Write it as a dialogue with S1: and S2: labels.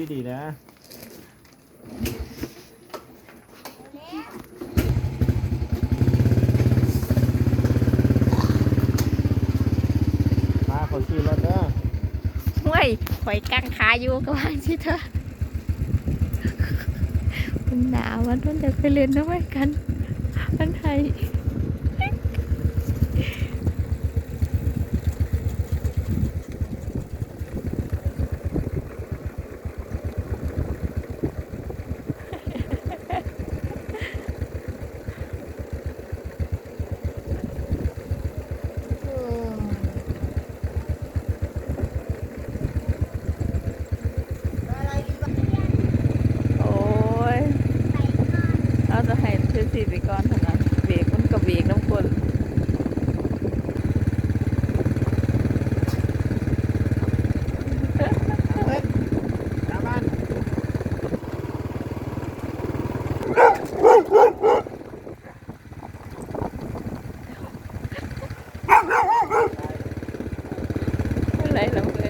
S1: ดีดีนะมาขอซื้อรถเด้อ
S2: ห้วยข่อยกังขาอยู่ก็วางสิเถอมันหนาวมันต้องจะไปเรียนด้วยกัน มันไทย โอ้ยเรา จะให้ซื้อสีไปก่อนเท่านั้นเบรกมันกับเบรกน้ำกล
S1: เฮ้ยตามบ้าน
S2: อะไรแล้วเพื่